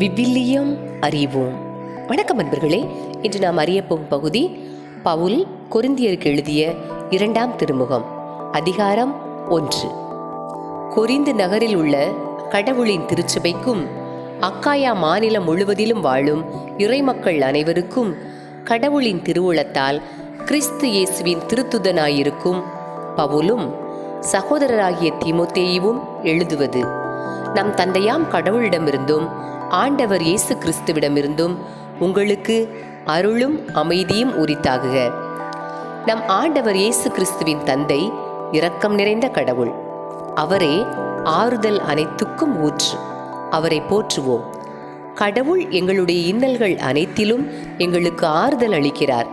விவிலியம் அறிவோம். வணக்கம் அன்பர்களே இன்று நாம் அறியப்போகும் பகுதி பவுல் கொரிந்தியருக்கு எழுதிய இரண்டாம் திருமுகம் அதிகாரம் ஒன்று. கொரிந்து நகரில் உள்ள கடவுளின் திருச்சபைக்கும் அக்காயா மாநிலம் முழுவதிலும் வாழும் இறைமக்கள் அனைவருக்கும் கடவுளின் திருவுளத்தால் கிறிஸ்து இயேசுவின் திருத்துதனாயிருக்கும் பவுலும் சகோதரராகிய திமுத்தேயும் எழுதுவது. நம் தந்தையாம் கடவுளிடமிருந்தும் ஆண்டவர் இயேசு கிறிஸ்துவிடமிருந்தும் உங்களுக்கு அருளும் அமைதியும் உரித்தாகுக. நம் ஆண்டவர் இயேசு கிறிஸ்துவின் தந்தை இரக்கம் நிறைந்த கடவுள். அவரே ஆறுதல் அனைத்துக்கும் ஊற்று. அவரை போற்றுவோம். கடவுள் எங்களுடைய இன்னல்கள் அனைத்திலும் எங்களுக்கு ஆறுதல் அளிக்கிறார்.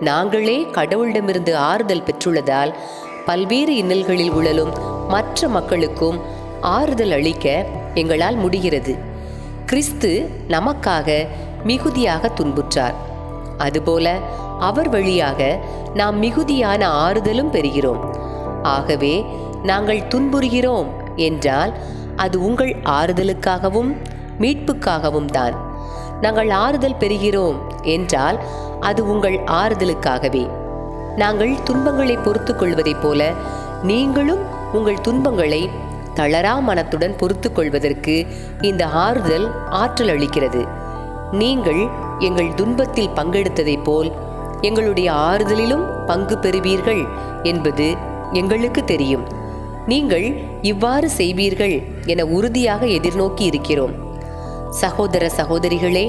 நாங்களே கடவுளிடமிருந்து ஆறுதல் பெற்றுள்ளதால் பல்வேறு இன்னல்களில் உழலும் மற்ற மக்களுக்கும் ஆறுதல் அளிக்க எங்களால் முடிகிறது. கிறிஸ்து நமக்காக மிகுதியாக துன்புற்றார். அதுபோல அவர் வழியாக நாம் மிகுதியான ஆறுதலும் பெறுகிறோம். ஆகவே நாங்கள் துன்புறுகிறோம் என்றால் அது உங்கள் ஆறுதலுக்காகவும் மீட்புக்காகவும் தான். நாங்கள் ஆறுதல் பெறுகிறோம் என்றால் அது உங்கள் ஆறுதலுக்காகவே. நாங்கள் துன்பங்களை பொறுத்து கொள்வதைப் போல நீங்களும் உங்கள் துன்பங்களை தளரா மனத்துடன் பொறுத்து கொள்வதற்கு இந்த ஆறுதல் ஆற்றல் அளிக்கிறது. நீங்கள் எங்கள் துன்பத்தில் பங்கெடுத்ததைப் போல் எங்களுடைய ஆறுதலிலும் பங்கு பெறுவீர்கள் என்பது எங்களுக்கு தெரியும். நீங்கள் இவ்வாறு செய்வீர்கள் என உறுதியாக எதிர்நோக்கி இருக்கிறோம். சகோதர சகோதரிகளே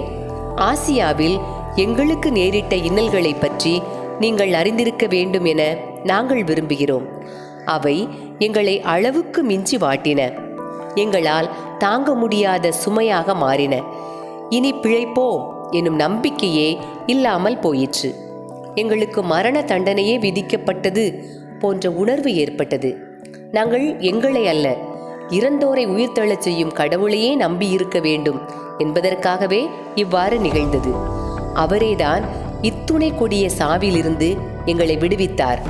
ஆசியாவில் எங்களுக்கு நேரிட்ட இன்னல்களை பற்றி நீங்கள் அறிந்திருக்க வேண்டும் என நாங்கள் விரும்புகிறோம். அவை எங்களை அளவுக்கு மிஞ்சி வாட்டின. எங்களால் தாங்க முடியாத சுமையாக மாறின. இனி பிழைப்போம் எனும் நம்பிக்கையே இல்லாமல் போயிற்று. எங்களுக்கு மரண தண்டனையே விதிக்கப்பட்டது போன்ற உணர்வு ஏற்பட்டது. நாங்கள் எங்களை அல்ல இறந்தோரை உயிர்த்தெழச் செய்யும் கடவுளையே நம்பி இருக்க வேண்டும் என்பதற்காகவே இவ்வாறு நிகழ்ந்தது. அவரேதான் இத்துணை கொடிய சாவிலிருந்து எங்களை விடுவித்தார்.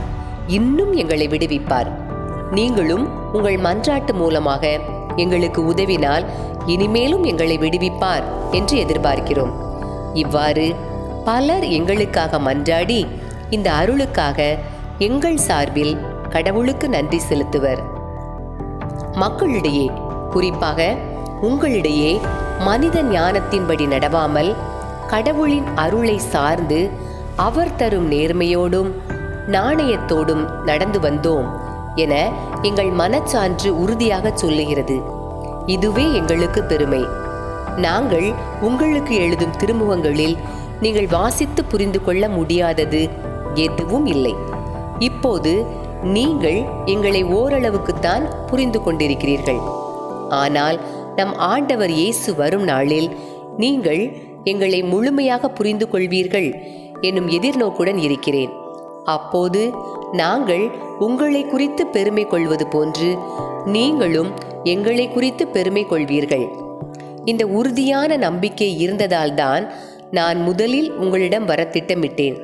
இன்னும் எங்களை விடுவிப்பார். நீங்களும் உங்கள் மன்றாட்டு மூலமாக எங்களுக்கு உதவினால் இனிமேலும் எங்களை விடுவிப்பார் என்று எதிர்பார்க்கிறோம். இவ்வாறு பலர் எங்களுக்காக மன்றாடி இந்த அருளுக்காக எங்கள் சார்பில் கடவுளுக்கு நன்றி செலுத்துவர். மக்களிடையே குறிப்பாக உங்களிடையே மனித ஞானத்தின்படி நடவாமல் கடவுளின் அருளை சார்ந்து அவர் தரும் நேர்மையோடும் நாணயத்தோடும் நடந்து வந்தோம் என எங்கள் மனச்சான்று உறுதியாக சொல்லுகிறது. இதுவே எங்களுக்கு பெருமை. நாங்கள் உங்களுக்கு எழுதும் திருமுகங்களில் நீங்கள் வாசித்து புரிந்து கொள்ள முடியாதது எதுவும் இல்லை. இப்போது நீங்கள் எங்களை ஓரளவுக்குத்தான் புரிந்து கொண்டிருக்கிறீர்கள். ஆனால் நம் ஆண்டவர் இயேசு வரும் நாளில் நீங்கள் எங்களை முழுமையாக புரிந்து கொள்வீர்கள் என்னும் எதிர்நோக்குடன் இருக்கிறேன். அப்போது நாங்கள் உங்களை குறித்து பெருமை கொள்வது போன்று நீங்களும் எங்களை குறித்து பெருமை கொள்வீர்கள். இந்த உறுதியான நம்பிக்கை இருந்ததால்தான் நான் முதலில் உங்களிடம் வர திட்டமிட்டேன்.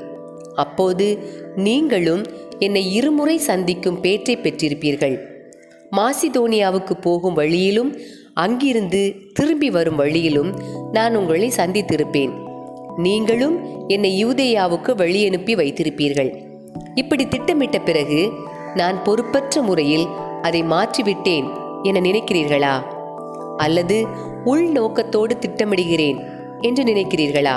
அப்போது நீங்களும் என்னை இருமுறை சந்திக்கும் பேற்றை பெற்றிருப்பீர்கள். மாசிதோனியாவுக்கு போகும் வழியிலும் அங்கிருந்து திரும்பி வரும் வழியிலும் நான் உங்களை சந்தித்திருப்பேன். நீங்களும் என்னை யூதேயாவுக்கு வழியனுப்பி வைத்திருப்பீர்கள். இப்படி திட்டமிட்ட பிறகு நான் பொறுப்பற்ற முறையில் அதை மாற்றிவிட்டேன் என நினைக்கிறீர்களா? அல்லது உள்நோக்கத்தோடு திட்டமிடுகிறேன் என்று நினைக்கிறீர்களா?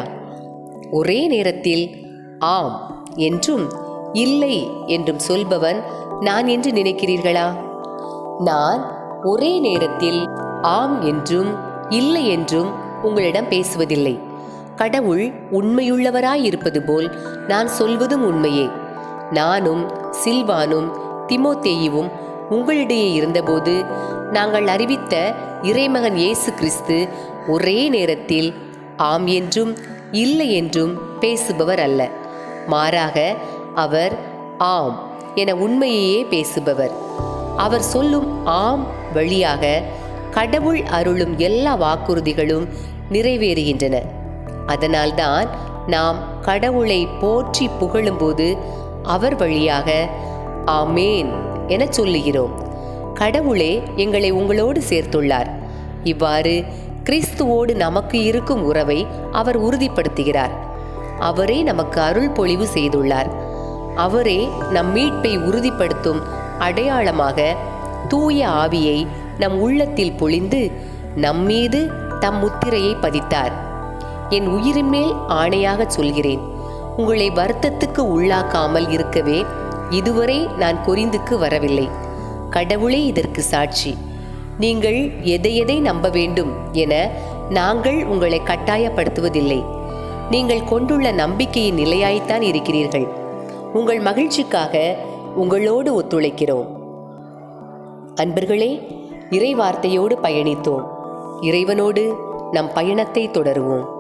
ஒரே நேரத்தில் ஆம் என்றும் இல்லை என்றும் சொல்பவன் நான் என்று நினைக்கிறீர்களா? நான் ஒரே நேரத்தில் ஆம் என்றும் இல்லை என்றும் உங்களிடம் பேசுவதில்லை. கடவுள் உண்மையுள்ளவராயிருப்பது போல் நான் சொல்வதும் உண்மையே. நானும் சில்வானும் திமோத்தேயுவும் உங்களிடையே இருந்தபோது நாங்கள் அறிவித்த இறைமகன் இயேசு கிறிஸ்து ஒரே நேரத்தில் ஆம் என்றும் இல்லை என்றும் பேசுபவர் அல்ல. மாறாக அவர் ஆம் என உண்மையையே பேசுபவர். அவர் சொல்லும் ஆம் வழியாக கடவுள் அருளும் எல்லா வாக்குறுதிகளும் நிறைவேறுகின்றன. அதனால்தான் நாம் கடவுளை போற்றி புகழும்போது அவர் வழியாக ஆமேன் என சொல்லுகிறோம். கடவுளே எங்களை உங்களோடு சேர்த்துள்ளார். இவ்வாறு கிறிஸ்துவோடு நமக்கு இருக்கும் உறவை அவர் உறுதிப்படுத்துகிறார். அவரே நமக்கு அருள் பொழிவு செய்துள்ளார். அவரே நம் மீட்பை உறுதிப்படுத்தும் அடையாளமாக தூய ஆவியை நம் உள்ளத்தில் பொழிந்து நம்மீது தம் முத்திரையை பதித்தார். என் உயிரின் மேல் ஆணையாக சொல்கிறேன். உங்களை வருத்தத்துக்கு உள்ளாக்காமல் இருக்கவே இதுவரை நான் கொரிந்துக்கு வரவில்லை. கடவுளே இதற்கு சாட்சி. நீங்கள் எதை எதை நம்ப வேண்டும் என நாங்கள் உங்களை கட்டாயப்படுத்துவதில்லை. நீங்கள் கொண்டுள்ள நம்பிக்கையின் நிலையாய்த்தான் இருக்கிறீர்கள். உங்கள் மகிழ்ச்சிக்காக உங்களோடு ஒத்துழைக்கிறோம். அன்பர்களே இறை வார்த்தையோடு பயணித்தோம். இறைவனோடு நம் பயணத்தை தொடருவோம்.